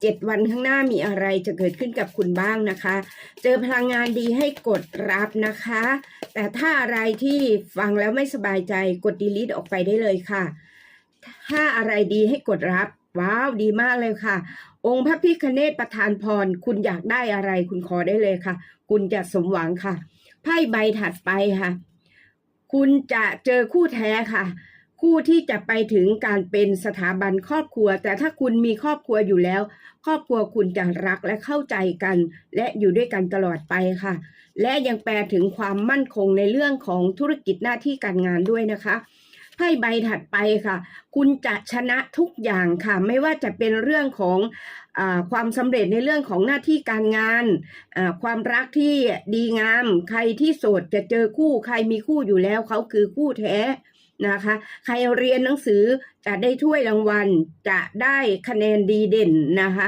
เจ็ดวันข้างหน้ามีอะไรจะเกิดขึ้นกับคุณบ้างนะคะ เจอพลังงานดีให้กดรับนะคะ แต่ถ้าอะไรที่ฟังแล้วไม่สบายใจกด delete ออกไปได้เลยค่ะ ถ้าอะไรดีให้กดรับ ว้าวดีมากเลยค่ะ องค์พระพิคเนตประทานพร คุณอยากได้อะไรคุณขอได้เลยค่ะ คุณจะสมหวังค่ะ ไพ่ใบถัดไปค่ะ คุณจะเจอคู่แท้ค่ะ คู่ที่จะไปถึงการเป็นสถาบันครอบครัว แต่ถ้าคุณมีครอบครัวอยู่แล้ว ครอบครัวคุณจะรักและเข้าใจกัน และอยู่ด้วยกันตลอดไปค่ะ และยังแปลถึงความมั่นคงในเรื่องของธุรกิจหน้าที่การงานด้วยนะคะไพ่ใบถัดไปค่ะ คุณจะชนะทุกอย่างค่ะ ไม่ว่าจะเป็นเรื่องของอความสำเร็จในเรื่องของหน้าที่การงาน ความรักที่ดีงาม ใครที่โสดจะเจอคู่ ใครมีคู่อยู่แล้วเขาคือคู่แท้ นะคะ ใครเรียนหนังสือจะได้ถ้วยรางวัลจะได้คะแนนดีเด่นนะคะ